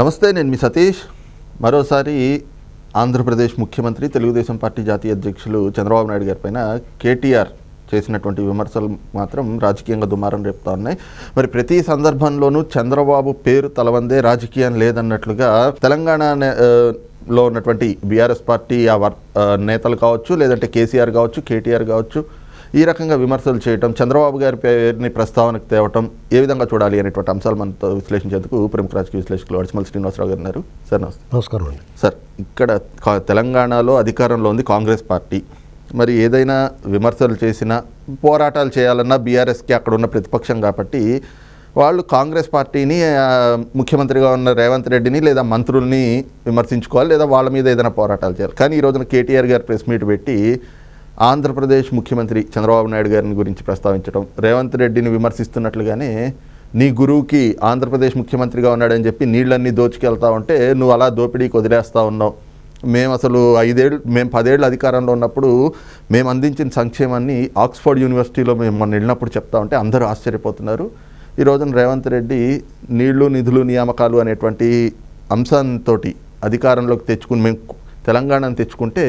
నమస్తే నేను మీ సతీష్. మరోసారి ఆంధ్రప్రదేశ్ ముఖ్యమంత్రి తెలుగుదేశం పార్టీ జాతీయ అధ్యక్షులు చంద్రబాబు నాయుడు గారి పైన కేటీఆర్ చేసినటువంటి విమర్శలు మాత్రం రాజకీయంగా దుమారం రేపుతా ఉన్నాయి. మరి ప్రతి సందర్భంలోనూ చంద్రబాబు పేరు తలవందే రాజకీయం లేదన్నట్లుగా తెలంగాణ లో ఉన్నటువంటి బీఆర్ఎస్ పార్టీ ఆ వర్ ఆ, నేతలు కావచ్చు లేదంటే కేసీఆర్ కావచ్చు కేటీఆర్ కావచ్చు ఈ రకంగా విమర్శలు చేయటం చంద్రబాబు గారి పేరుని ప్రస్తావనకు తేవటం ఏ విధంగా చూడాలి అనేటువంటి అంశాలు మనతో విశ్లేషించేందుకు ప్రముఖ రాజకీయ విశ్లేషకులు వడిసిమల్ శ్రీనివాసరావు గారు ఉన్నారు. సార్ నమస్తే. నమస్కారం అండి. సార్ ఇక్కడ తెలంగాణలో అధికారంలో ఉంది కాంగ్రెస్ పార్టీ. మరి ఏదైనా విమర్శలు చేసినా పోరాటాలు చేయాలన్నా బీఆర్ఎస్కి అక్కడ ఉన్న ప్రతిపక్షం కాబట్టి వాళ్ళు కాంగ్రెస్ పార్టీని ముఖ్యమంత్రిగా ఉన్న రేవంత్ రెడ్డిని లేదా మంత్రుల్ని విమర్శించుకోవాలి లేదా వాళ్ళ మీద ఏదైనా పోరాటాలు చేయాలి. కానీ ఈ రోజున కేటీఆర్ గారు ప్రెస్ మీట్ పెట్టి ఆంధ్రప్రదేశ్ ముఖ్యమంత్రి చంద్రబాబు నాయుడు గారిని గురించి ప్రస్తావించడం రేవంత్ రెడ్డిని విమర్శిస్తున్నట్లుగానే నీ గురువుకి ఆంధ్రప్రదేశ్ ముఖ్యమంత్రిగా ఉన్నాడని చెప్పి నీళ్ళన్నీ దోచుకెళ్తా ఉంటే నువ్వు అలా దోపిడీకి వదిలేస్తూ ఉన్నావు. మేము అసలు ఐదేళ్ళు మేము పదేళ్ళు అధికారంలో ఉన్నప్పుడు మేము అందించిన సంక్షేమాన్ని ఆక్స్ఫర్డ్ యూనివర్సిటీలో మేము మొన్న వెళ్ళినప్పుడు చెప్తా ఉంటే అందరూ ఆశ్చర్యపోతున్నారు. ఈ రోజున రేవంత్ రెడ్డి నీళ్ళు నిధులు నియామకాలు అనేటువంటి అంశంతో అధికారంలోకి తెచ్చుకుని మేము తెలంగాణను తెచ్చుకుంటే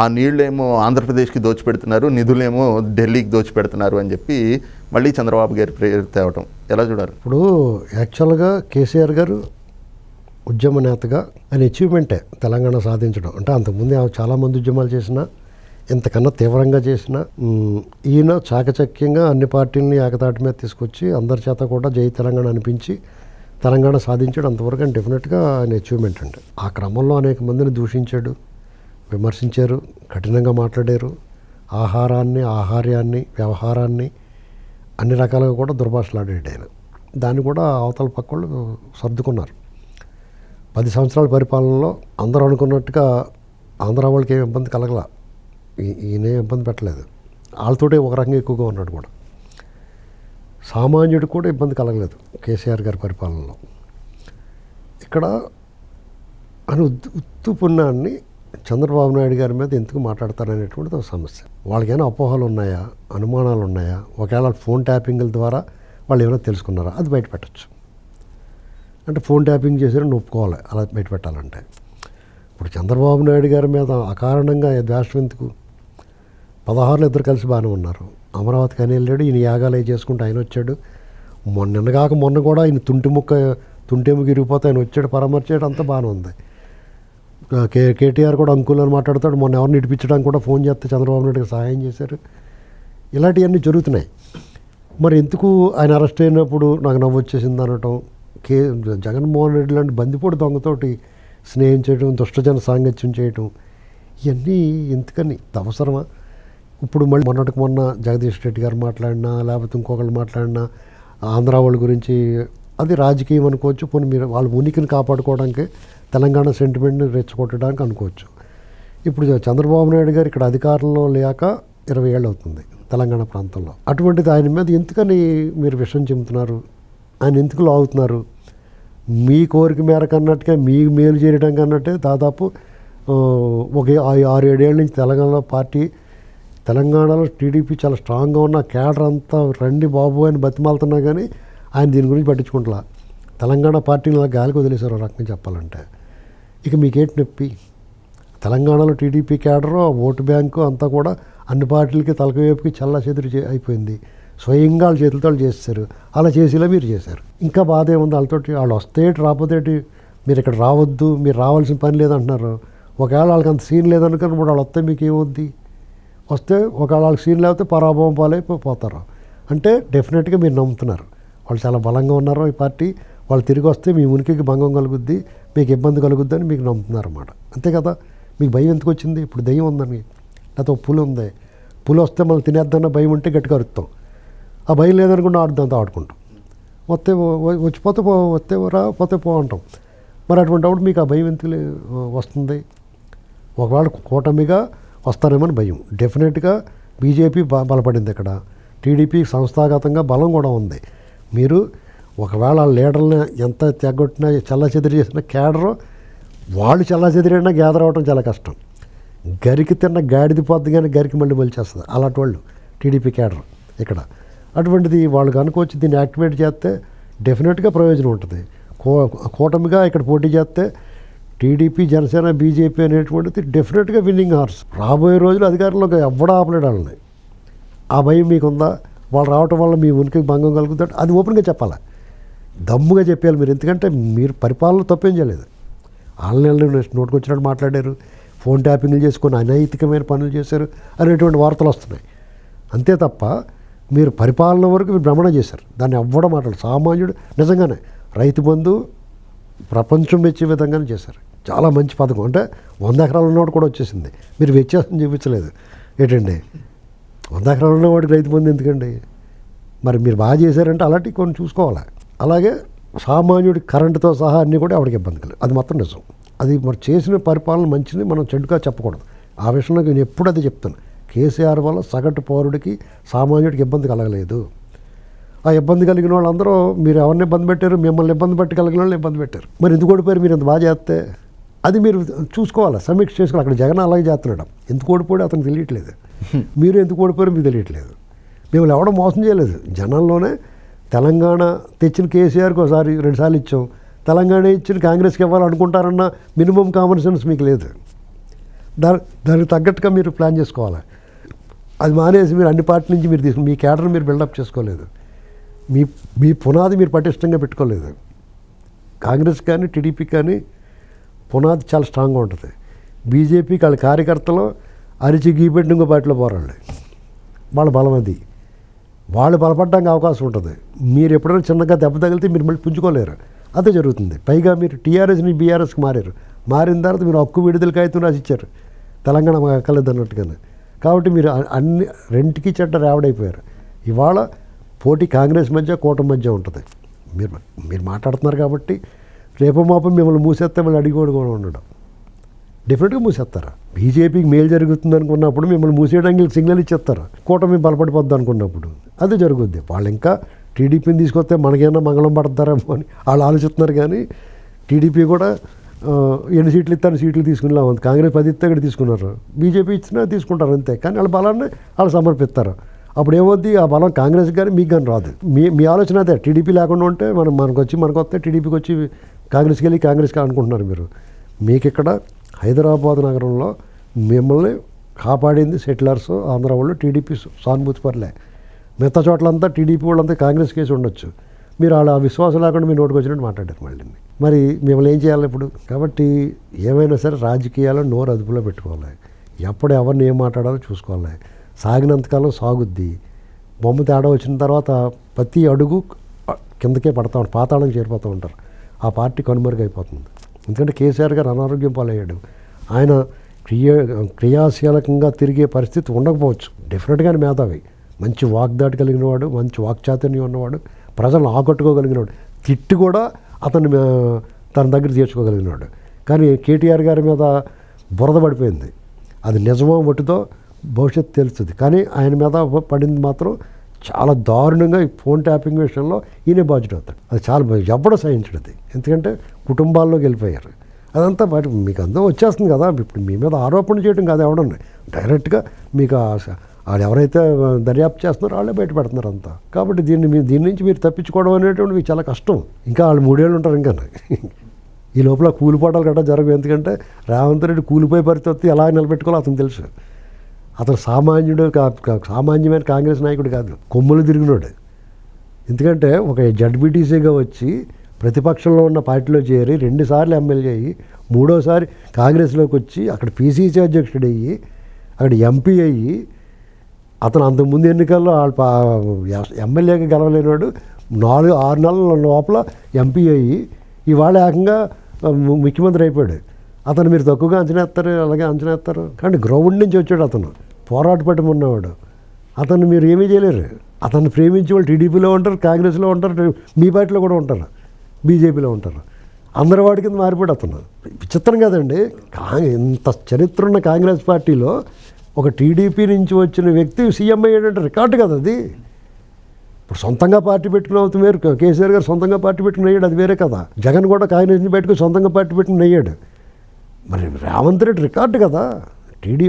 ఆ నీళ్ళేమో ఆంధ్రప్రదేశ్కి దోచిపెడుతున్నారు నిధులేమో ఢిల్లీకి దోచిపెడుతున్నారు అని చెప్పి మళ్ళీ చంద్రబాబు గారి ప్రేరు తేవటం. ఎలా చూడాలి ఇప్పుడు యాక్చువల్గా కేసీఆర్ గారు ఉద్యమ నేతగా ఆయన అచీవ్మెంటే తెలంగాణ సాధించడం. అంటే అంతకుముందు చాలామంది ఉద్యమాలు చేసిన ఇంతకన్నా తీవ్రంగా చేసిన ఈయన చాకచక్యంగా అన్ని పార్టీలని ఏకతాటి మీద తీసుకొచ్చి అందరి చేత కూడా జై తెలంగాణ అనిపించి తెలంగాణ సాధించాడు అంతవరకు. డెఫినెట్గా ఆయన అచీవ్మెంట్ అండి. ఆ క్రమంలో అనేక మందిని దూషించాడు. విమర్శించారు కఠినంగా మాట్లాడారు. ఆహారాన్ని ఆహార్యాన్ని వ్యవహారాన్ని అన్ని రకాలుగా కూడా దుర్భాషలాడాడు ఆయన. దాన్ని కూడా అవతల పక్కళ్ళు సర్దుకున్నారు. పది సంవత్సరాల పరిపాలనలో అందరూ అనుకున్నట్టుగా ఆంధ్ర వాళ్ళకి ఏం ఇబ్బంది కలగల. ఈయనే ఇబ్బంది పెట్టలేదు. వాళ్ళతోటే ఒక రకంగా ఎక్కువగా ఉన్నాడు కూడా. సామాన్యుడు కూడా ఇబ్బంది కలగలేదు కేసీఆర్ గారి పరిపాలనలో. ఇక్కడ అని ఉత్తు పుణ్యాన్ని చంద్రబాబు నాయుడు గారి మీద ఎందుకు మాట్లాడతారనేటువంటిది ఒక సమస్య. వాళ్ళకైనా అపోహలు ఉన్నాయా? అనుమానాలు ఉన్నాయా? ఒకవేళ ఫోన్ ట్యాపింగ్ల ద్వారా వాళ్ళు ఏమైనా తెలుసుకున్నారా? అది బయటపెట్టచ్చు అంటే ఫోన్ ట్యాపింగ్ చేసారని ఒప్పుకోవాలి అలా బయట పెట్టాలంటే. ఇప్పుడు చంద్రబాబు నాయుడు గారి మీద అకారణంగా ద్వేషం ఎందుకు? పదహారులో ఇద్దరు కలిసి బాగానే ఉన్నారు. అమరావతికి అని వెళ్ళాడు. ఈయన యాగాలు అవి చేసుకుంటూ ఆయన వచ్చాడు. మొన్న కాక మొన్న కూడా ఆయన తుంటి ముక్క తుంటెముకి ఇరిగిపోతే ఆయన వచ్చాడు. పరామర్చాడు అంతా బాగానే ఉంది. కే కేటీఆర్ కూడా అనుకూలని మాట్లాడతాడు. మొన్న ఎవరిని ఇడిపించడానికి కూడా ఫోన్ చేస్తే చంద్రబాబు నాయుడుకి సహాయం చేశారు. ఇలాంటివన్నీ జరుగుతున్నాయి. మరి ఎందుకు ఆయన అరెస్ట్ అయినప్పుడు నాకు నవ్వు వచ్చేసింది అనటం? కే జగన్మోహన్ రెడ్డి లాంటి బందిపోటు దొంగతోటి స్నేహం చేయడం దుష్టజన సాంగత్యం చేయడం ఇవన్నీ ఎందుకని? అవసరమా? ఇప్పుడు మళ్ళీ మొన్నటికి మొన్న జగదీష్ రెడ్డి గారు మాట్లాడినా లేకపోతే ఇంకొకళ్ళు మాట్లాడినా ఆంధ్ర వాళ్ళ గురించి అది రాజకీయం అనుకోవచ్చు. పోనీ మీరు వాళ్ళ ఉనికిని కాపాడుకోవడానికి తెలంగాణ సెంటిమెంట్ని రెచ్చగొట్టడానికి అనుకోవచ్చు. ఇప్పుడు చంద్రబాబు నాయుడు గారు ఇక్కడ అధికారంలో లేక ఇరవై ఏళ్ళు అవుతుంది తెలంగాణ ప్రాంతంలో. అటువంటిది ఆయన మీద ఎందుకని మీరు విషయం చెబుతున్నారు? ఆయన ఎందుకు లాగుతున్నారు? మీ కోరిక మేరకు అన్నట్టుగా మీ మేలు చేయడం అన్నట్టే దాదాపు ఒక ఆరు ఏడేళ్ళ నుంచి తెలంగాణలో పార్టీ తెలంగాణలో టీడీపీ చాలా స్ట్రాంగ్గా ఉన్న కేడర్ అంతా రండి బాబు అని బతిమాలుతున్నా కానీ ఆయన దీని గురించి పట్టించుకుంటలా. తెలంగాణ పార్టీని అలా గాలికి వదిలేశారు రకంగా చెప్పాలంటే. ఇక మీకేంటి నొప్పి. తెలంగాణలో టీడీపీ క్యాడరు ఆ ఓటు బ్యాంకు అంతా కూడా అన్ని పార్టీలకి తలకవేపుకి చల్ల చెదురు చే- అయిపోయింది. స్వయంగా వాళ్ళ చేతులతో వాళ్ళు చేస్తారు అలా చేసేలా మీరు చేశారు. ఇంకా బాధ ఏముంది? వాళ్ళతోటి వాళ్ళు వస్తేటి రాకపోతేటి మీరు ఇక్కడ రావద్దు మీరు రావాల్సిన పని లేదంటున్నారు. ఒకవేళ వాళ్ళకి అంత సీన్ లేదనుకుని ఇప్పుడు వాళ్ళు వస్తే మీకు ఏమవుద్ది వస్తే ఒకవేళ వాళ్ళకి సీన్ లేకపోతే పరాభవం పాలైపోతారు అంటే డెఫినెట్గా మీరు నమ్ముతున్నారు. వాళ్ళు చాలా బలంగా ఉన్నారు ఈ పార్టీ. వాళ్ళు తిరిగి వస్తే మీ ఉనికికి భంగం కలుగుద్ది మీకు ఇబ్బంది కలుగుద్ది అని మీకు నమ్ముతున్నారు అన్నమాట. అంతే కదా? మీకు భయం ఎందుకు వచ్చింది? ఇప్పుడు దయ్యం ఉందని లేకపోతే పులి ఉంది? పులి వస్తే మళ్ళీ తినేద్దన్న భయం ఉంటే గట్టిగా అరుస్తాం. ఆ భయం లేదనుకుంటే ఆడుదాంతో ఆడుకుంటాం. వస్తే వచ్చిపోతే పో వస్తే రా పోతే పో అంటాం. మరి అటువంటిప్పుడు మీకు ఆ భయం ఎందుకు లే- వస్తుంది? ఒకవేళ కూటమిగా వస్తారేమని భయం. డెఫినెట్గా బీజేపీ బ- బలపడింది ఇక్కడ. టీడీపీ సంస్థాగతంగా బలం కూడా ఉంది. మీరు ఒకవేళ ఆ లీడర్ని ఎంత తెగొట్టినా చల్ల చెదిరి చేసిన కేడరు వాళ్ళు చల్ల చెదిరినా గ్యాదర్ అవ్వడం చాలా కష్టం. గరికి తిన్న గాడిది పోద్ది కానీ గరికి మళ్ళీ మలిచేస్తుంది అలాంటి వాళ్ళు టీడీపీ కేడర్ ఇక్కడ. అటువంటిది వాళ్ళు కనుకొచ్చి దీన్ని యాక్టివేట్ చేస్తే డెఫినెట్గా ప్రయోజనం ఉంటుంది. కూ కూటమిగా ఇక్కడ పోటీ చేస్తే టీడీపీ జనసేన బీజేపీ అనేటువంటిది డెఫినెట్గా విన్నింగ్ హార్స్. రాబోయే రోజులు అధికారంలోకి ఎవడ ఆపలేడు వాళ్ళని. ఆ భయం మీకుందా? వాళ్ళు రావటం వల్ల మీ ఉనికి భంగం కలుగుతాడు అది ఓపెన్గా చెప్పాలి? దమ్ముగా చెప్పాలి మీరు. ఎందుకంటే మీరు పరిపాలన తప్పేం చేయలేదు. ఆన్లైన్లో నోటుకు వచ్చినట్టు మాట్లాడారు. ఫోన్ ట్యాపింగ్లు చేసుకొని అనైతికమైన పనులు చేశారు అనేటువంటి వార్తలు వస్తున్నాయి. అంతే తప్ప మీరు పరిపాలన వరకు మీరు భ్రమణ చేశారు. దాన్ని ఎవ్వడం మాట్లాడు సామాన్యుడు నిజంగానే రైతు బంధు ప్రపంచం మెచ్చే విధంగానే చేశారు. చాలా మంచి పథకం. అంటే వంద ఎకరాలు ఉన్నవాడు కూడా వచ్చేసింది. మీరు వ్యత్యాసం చూపించలేదు. ఏంటండి? వంద ఎకరాలు ఉన్నవాడికి రైతు బంధు ఎందుకండి? మరి మీరు బాగా చేశారంటే అలాంటివి కొన్ని చూసుకోవాలి? అలాగే సామాన్యుడి కరెంటుతో సహా అన్నీ కూడా ఆవిడకి ఇబ్బంది కలదు అది మాత్రం నిజం. అది మరి చేసిన పరిపాలన మంచిది మనం చెడుగా చెప్పకూడదు. ఆ విషయంలో నేను ఎప్పుడు అది చెప్తాను. కేసీఆర్ వల్ల సగటు పౌరుడికి సామాన్యుడికి ఇబ్బంది కలగలేదు. ఆ ఇబ్బంది కలిగిన వాళ్ళందరూ మీరు ఎవరిని ఇబ్బంది పెట్టారు మిమ్మల్ని ఇబ్బంది పెట్టి కలిగిన వాళ్ళు ఇబ్బంది పెట్టారు. మరి ఎందుకు ఓడిపోయారు? మీరు ఇంత బాగా చేస్తే? అది మీరు చూసుకోవాలి సమీక్ష చేసుకోవాలి. అక్కడ జగన్ అలాగే చేస్తున్నాడు. ఎందుకు ఓడిపోయాడు అతనికి తెలియట్లేదు. మీరు ఎందుకు ఓడిపోయారు మీకు తెలియట్లేదు. మేము ఎవడో మోసం చేయలేదు. జనంలోనే తెలంగాణ తెచ్చిన కేసీఆర్కి ఒకసారి రెండుసార్లు ఇచ్చాం. తెలంగాణ ఇచ్చిన కాంగ్రెస్కి ఇవ్వాలనుకుంటారన్న మినిమం కామన్ సెన్స్ మీకు లేదు. దాని దానికి తగ్గట్టుగా మీరు ప్లాన్ చేసుకోవాలి. అది మానేసి మీరు అన్ని పార్టీ నుంచి మీరు తీసుకుని మీ క్యాడర్ మీరు బిల్డప్ చేసుకోలేదు. మీ మీ పునాది మీరు పటిష్టంగా పెట్టుకోలేదు. కాంగ్రెస్ కానీ టీడీపీ కానీ పునాది చాలా స్ట్రాంగ్గా ఉంటుంది. బీజేపీకి వాళ్ళ కార్యకర్తలు అరిచి గీపెట్టి ఇంకో పార్టీలో పోరాళ్ళు వాళ్ళ బలం అది. వాళ్ళు బలపడడానికి అవకాశం ఉంటుంది. మీరు ఎప్పుడైనా చిన్నగా దెబ్బ తగిలితే మీరు మళ్ళీ పుంజుకోలేరు. అదే జరుగుతుంది. పైగా మీరు టీఆర్ఎస్ని బీఆర్ఎస్కి మారారు. మారిన తర్వాత మీరు హక్కు విడుదల కాగితం రాసిచ్చారు. తెలంగాణ మాకు ఎక్కలేదు అన్నట్టుగానే. కాబట్టి మీరు అన్ని రెంటికి చెడ్డ రావడైపోయారు. ఇవాళ పోటీ కాంగ్రెస్ మధ్య కూటమి మధ్య ఉంటుంది. మీరు మీరు మాట్లాడుతున్నారు కాబట్టి రేపు మాపం మిమ్మల్ని మూసేస్తే మళ్ళీ అడిగోడు కూడా ఉండడం. డెఫినెట్గా మూసేస్తారు? బీజేపీకి మేలు జరుగుతుంది అనుకున్నప్పుడు మిమ్మల్ని మూసేయడానికి సిగ్నల్ ఇచ్చేస్తారు? కూటమి బలపడిపోద్ది అనుకున్నప్పుడు. అది జరుగుద్ది. వాళ్ళు ఇంకా టీడీపీని తీసుకొస్తే మనకేమన్నా మంగళం పడతారేమో అని వాళ్ళు ఆలోచిస్తున్నారు కానీ టీడీపీ కూడా ఎన్ని సీట్లు ఇస్తాను సీట్లు తీసుకునేలా ఉంది. కాంగ్రెస్ పది ఇస్తే ఇక్కడ తీసుకున్నారు. బీజేపీ ఇచ్చినా తీసుకుంటారు అంతే. కానీ వాళ్ళ బలాన్ని వాళ్ళు సమర్పిస్తారు. అప్పుడు ఏమవుద్ది? ఆ బలం కాంగ్రెస్ కానీ మీకు కానీ రాదు. మీ మీ ఆలోచన అదే. టీడీపీ లేకుండా ఉంటే మనం మనకు వచ్చి మనకు వస్తే టీడీపీకి వచ్చి కాంగ్రెస్కి వెళ్ళి కాంగ్రెస్కి అనుకుంటున్నారు మీరు. మీకు ఇక్కడ హైదరాబాద్ నగరంలో మిమ్మల్ని కాపాడింది సెటిలర్స్ ఆంధ్ర వాళ్ళు టీడీపీ సానుభూతి పర్లే. మిగతా చోట్లంతా టీడీపీ వాళ్ళంతా కాంగ్రెస్ కేసు ఉండొచ్చు. మీరు వాళ్ళ ఆ విశ్వాసం లేకుండా మీ నోటికి వచ్చినట్టు మాట్లాడారు మళ్ళీ మరి. మిమ్మల్ని ఏం చేయాలి ఇప్పుడు? కాబట్టి ఏమైనా సరే రాజకీయాలు నోరు అదుపులో పెట్టుకోవాలి. ఎప్పుడు ఎవరిని ఏం మాట్లాడాలో చూసుకోవాలి. సాగినంతకాలం సాగుద్ది. బొమ్మ తేడా వచ్చిన తర్వాత ప్రతి అడుగు కిందకే పడతా ఉంటారు పాతాళం చేరిపోతూ ఉంటారు. ఆ పార్టీ కనుమరుగైపోతుంది. ఎందుకంటే కేసీఆర్ గారు అనారోగ్యం పాలయ్యాడు. ఆయన క్రియ క్రియాశీలకంగా తిరిగే పరిస్థితి ఉండకపోవచ్చు. డెఫినెట్గానే మేధావి. మంచి వాగ్దాటి కలిగిన వాడు మంచి వాక్చాతుర్యం ఉన్నవాడు ప్రజలను ఆకట్టుకోగలిగినవాడు. తిట్టి కూడా అతన్ని తన దగ్గర తీర్చుకోగలిగినాడు కానీ కేటీఆర్ గారి మీద బురద పడిపోయింది. అది నిజమో ఒట్టుతో భవిష్యత్తు తెలుస్తుంది. కానీ ఆయన మీద పడింది మాత్రం చాలా దారుణంగా ఈ ఫోన్ ట్యాపింగ్ విషయంలో ఈయనే బాధ్యత అవుతాడు. అది చాలా భయం. ఎవడో సహించడు అది. ఎందుకంటే కుటుంబాల్లోకి వెళ్ళిపోయారు. అదంతా బయట మీకు అందరూ వచ్చేస్తుంది కదా. ఇప్పుడు మీ మీద ఆరోపణ చేయడం కాదు ఎవడన్నా. డైరెక్ట్గా మీకు వాళ్ళు ఎవరైతే దర్యాప్తు చేస్తున్నారో వాళ్ళే బయట పెడుతున్నారు అంతా. కాబట్టి దీన్ని మీ దీని నుంచి మీరు తప్పించుకోవడం అనేటువంటి మీకు చాలా కష్టం. ఇంకా వాళ్ళు మూడేళ్ళు ఉంటారు ఇంకా. ఈ లోపల కూలిపోవడాలు గట్రా జరగవు. ఎందుకంటే రేవంత్ రెడ్డి కూలిపోయే పరిస్థితి ఎలా నిలబెట్టుకోవాలో అతను తెలుసు. అతను సామాన్యుడు సామాన్యమైన కాంగ్రెస్ నాయకుడు కాదు కొమ్ములు తిరిగినోడు. ఎందుకంటే ఒక జడ్బీటీసీగా వచ్చి ప్రతిపక్షంలో ఉన్న పార్టీలో చేరి రెండుసార్లు ఎమ్మెల్యే అయ్యి మూడోసారి కాంగ్రెస్లోకి వచ్చి అక్కడ పీసీసీ అధ్యక్షుడు అయ్యి అక్కడ ఎంపీ అయ్యి అతను అంతకుముందు ఎన్నికల్లో వాళ్ళ ఎమ్మెల్యేగా గెలవలేనివాడు నాలుగు ఆరు నెలల లోపల ఎంపీ అయ్యి ఇవాళ ఏకంగా ముఖ్యమంత్రి అయిపోయాడు. అతను మీరు తక్కువగా అంచనా వేస్తారు అలాగే అంచనా వేస్తారు. కానీ గ్రౌండ్ నుంచి వచ్చాడు అతను. పోరాట ఉన్నవాడు. అతను మీరు ఏమీ చేయలేరు. అతన్ని ప్రేమించే వాళ్ళు టీడీపీలో ఉంటారు కాంగ్రెస్లో ఉంటారు మీ పార్టీలో కూడా ఉంటారు బీజేపీలో ఉంటారు. అందరి వాడి కింద మారిపోయాడు అతను. విచిత్రం కదండి. కా ఇంత చరిత్ర ఉన్న కాంగ్రెస్ పార్టీలో ఒక టీడీపీ నుంచి వచ్చిన వ్యక్తి సీఎం అయ్యాడంటే రికార్డు కదా అది. ఇప్పుడు సొంతంగా పార్టీ పెట్టుకుని అవుతుంది వేరు. కేసీఆర్ గారు సొంతంగా పార్టీ పెట్టుకుని అయ్యాడు అది వేరే కదా. జగన్ కూడా కాంగ్రెస్ నుంచి పెట్టుకుని సొంతంగా పార్టీ పెట్టుకుని అయ్యాడు. మరి రేవంత్ రెడ్డి రికార్డు కదా. టీడీ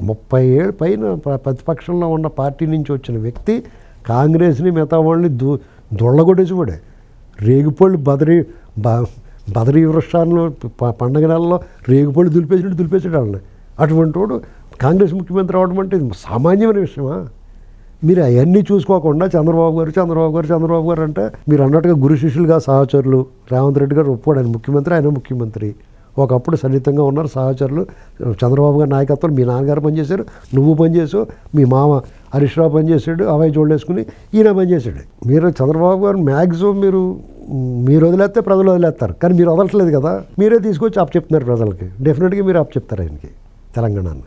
ముప్పై ఏళ్ళ పైన ప్రతిపక్షంలో ఉన్న పార్టీ నుంచి వచ్చిన వ్యక్తి కాంగ్రెస్ని మిగతా వాళ్ళని దు దొళ్ళగొట్టేసిపోడే రేగుపళ్ళు బదరి బ- బదరీ వృక్షాలను ప- పండగ నెలలో రేగుపళ్ళు దులిపేసినట్టు దులిపేసాడు వాళ్ళని అటువంటి వాడు కాంగ్రెస్ ముఖ్యమంత్రి అవడం అంటే ఇది సామాన్యమైన విషయమా? మీరు అవన్నీ చూసుకోకుండా చంద్రబాబు గారు చంద్రబాబు గారు చంద్రబాబు గారు అంటే మీరు అన్నట్టుగా గురు శిష్యులుగా సహచరులు రేవంత్ రెడ్డి గారు ఒప్పుకోడు ఆయన ముఖ్యమంత్రి ఆయన ముఖ్యమంత్రి. ఒకప్పుడు సన్నిహితంగా ఉన్నారు సహచరులు. చంద్రబాబు గారి నాయకత్వం మీ నాన్నగారు పనిచేశారు నువ్వు పనిచేసావు మీ మామ హరీష్ రావు పనిచేసాడు అవై జోడేసుకుని ఈయన పనిచేసాడు మీరు చంద్రబాబు గారు మ్యాక్సిమం మీరు మీరు వదిలేస్తే ప్రజలు వదిలేస్తారు. కానీ మీరు వదలట్లేదు కదా మీరే తీసుకొచ్చి అప్ చెప్తున్నారు ప్రజలకి. డెఫినెట్గా మీరు అప్ చెప్తారు ఆయనకి తెలంగాణని.